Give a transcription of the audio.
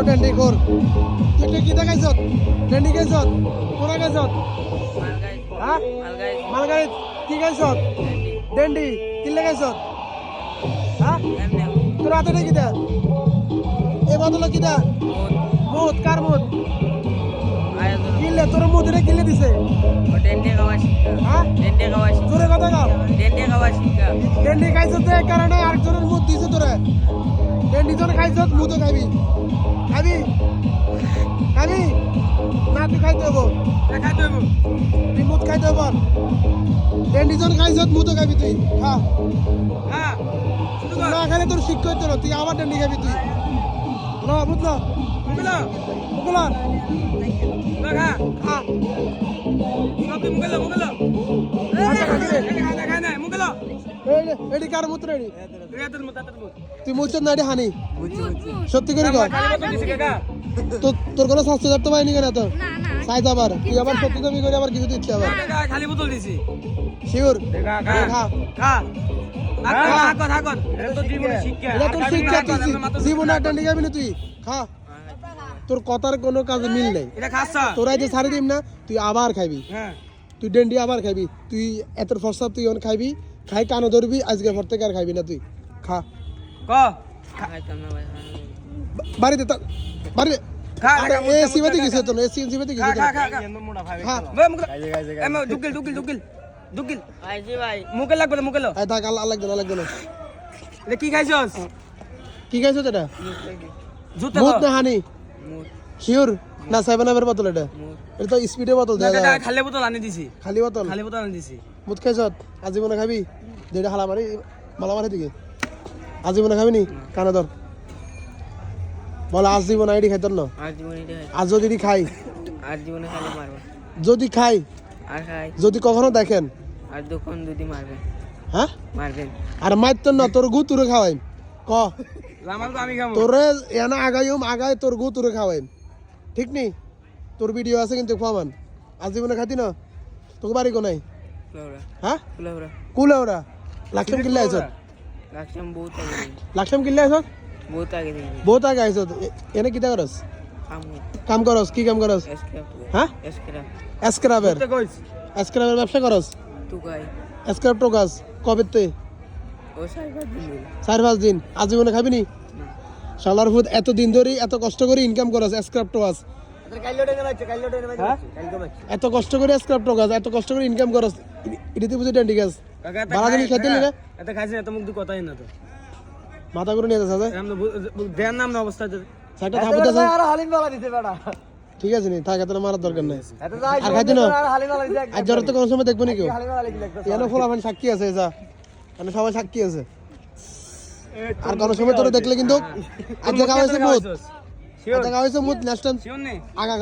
Video টেন্ডি কর তুই কি দেখাইছ? টেন্ডি খাইছ? কোনা খাইছ? হ্যাঁ মালগাড়ি কি খাইছ? ডেন্ডি কি লাগাইছ হ্যাঁ তোর হাতে কি দে এই বদলে কি দে মুদ কার মুদ কিনলে তোর মুদ রে কিনলে দিছে? হ্যাঁ তোরে কথা কও? ডেন্ডি খাইছ তো? এই কারণে আরেকজনের মুদ দিছে তোরে ডেন্ডি জন খাইছ মুদও খাবি। খাবি? খাবি? না তুই খাইতে হব তুই মুদ খাইতে হব ডেন্ডি জন খাইছ মুদও খাবি তুই। খা। তুই না খাইলে তোর শিক্ষা হইতো না তুই আবার ডেন্ডি খাবি তুই। ল বুঝল মুগুলা খা। এই রে, এডি কার মুত্র এডি তুই মুছ না এডি হানি সত্যি করে কর তোর তোর কোনো স্বাস্থ্য ধরতে পারিনি কেন তো না না। সাইজ আবার। তুই আবার সত্যি তুমি করে আবার কিছু দিচ্ছে আবার? খালি বোতল দিছি। শিওর? খা, খা। খা খা খা। হাকত হাকত এটা তো জীবনে শিক্ষা। এটা তোর কথার কোনো কাজ মিল নেই। এটা তোরা যে সারি দিম না তুই আবার খাবি হ্যাঁ। তুই ডেন্ডি আবার খাবি তুই এত ফসা তুই অন খাবি খাই কানো ধরবি আজকে পর থেকে আর খাবি না তুই। খা। ক? বা- বাড়িতে তা- বাড়ি খা, আরে খা, এসি বাতি গেছে তো এসি এসি বাতি খা গেছে খা তো। খা। খা। খা বে মুকে এম দুকিল দুকিল দুকিল দুকিল মুকে লাগবে আল্লাহ লাগবে লাগবে কি খাইছস? কি খাইছো এটা? জুতে মুত না হানি? শিওর? না আপের বোতল এটা? এটা তো স্পিডে বোতল দেয় খালি বোতল আনি দিছি। খালি বোতল খালি বোতল আনি দিছি। মুত খাইছ? আজীবনে খাবি? যেটা হালা মারি মালা মারি দিকে আজীবনে খাবি নি? কানে ধর বলে আজীবন আইডি খাইতর না আর খাই। যদি খাই। মারবে যদি খাই। আর খাই। যদি কখনো দেখেন। আর দুক্ষণ দুদি মারবেন হ্যাঁ মারবেন আর মাইতর না তোর গু তুরে খাওয়াইম ক। আমার তো আমি খাব তোরে এনা আগাইম আগাই তোর গু তুরে খাওয়াইম ঠিক নি? তোর ভিডিও আছে কিন্তু প্রমাণ আজীবনে খাতি না? তোকে বাড়ি কোনাই হ্যাঁ আগে দেখি লাকসাম কিল্লা আইছত বহুত আগে দেখি বহুত আগে আইছত এনে কিতা করস কাম করস কি কাম করস হ্যাঁ এসক্রাবের তুই এসক্রাবের ব্যবসা করস এসক্রাব টোকাস কবে তে ও সাইবার দিন চার পাঁচ দিন আজীবনে খাবি নি শালার ফুদ এত দিন ধরে এত কষ্ট করে ইনকাম করস স্ক্রাপ টোকাস এত কষ্ট করে স্ক্রাপ টোকাস এত কষ্ট করে ইনকাম করস এটাতে বুঝে টেন্টি গাছ বালা খাইতে নিলে? এটা খাইছি না তো মুখ কথাই না তো। মাথা করে নিয়ে যাচ্ছে দেন নাম না অবস্থা সাইডটা থাপড় যাচ্ছে ঠিক আছে নি থাক এত মারার দরকার নাই। আর খাইতে না আর জ্বর তো কোনো সময় দেখব নি কেউ। ফোলাফান সাক্ষী আছে যা। মানে সবাই সাক্ষী আছে। আর কোনো সময় তোরা দেখলে কিন্তু আজকে খাওয়া হয়েছে মুদ আজকে খাওয়া হয়েছে মুদ নেক্সট টাইম শিওর নেই আগা